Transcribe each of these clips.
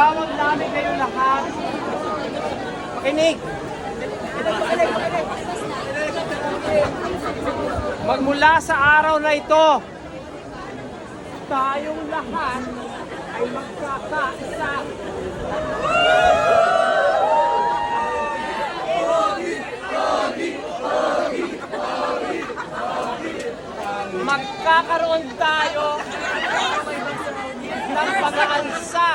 Tinatawag namin kayo lahat. Makinig. Magmula sa araw na ito, tayong lahat ay magkakaisa. Magkakaroon tayo ng pag-aalsa.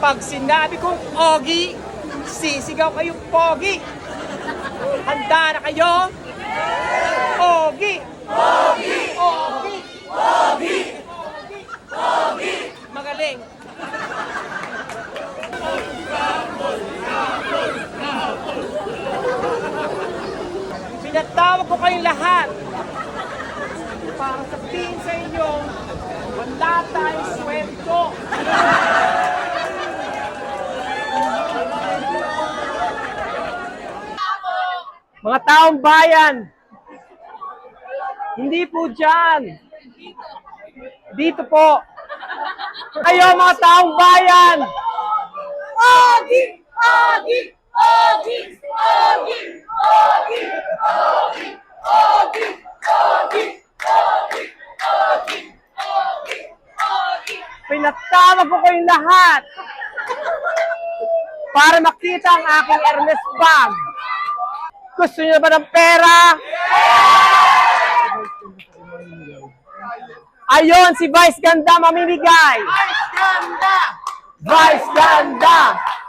Pag sinabi kong Ogi, sisigaw kayong Pogi. Handa na kayo? Ogi! Ogi! Ogi! Ogi! Ogi! Magaling. Pinatawag ko kayong lahat para sabihin sa inyo, wala tayong sweldo. Mga taong bayan, hindi po dyan. Dito po. Kayo mga taong bayan, Ogi! Ogi! Ogi! Ogi! Ogi! Ogi! Ogi! Ogi! Ogi! Ogi! Ogi! Ogi! pinatawag ko kayong lahat para makita ang aking Ernest bag. Gusto niyo ba ng pera? Ayon, si Vice Ganda mamimigay. Vice Ganda! Sana all!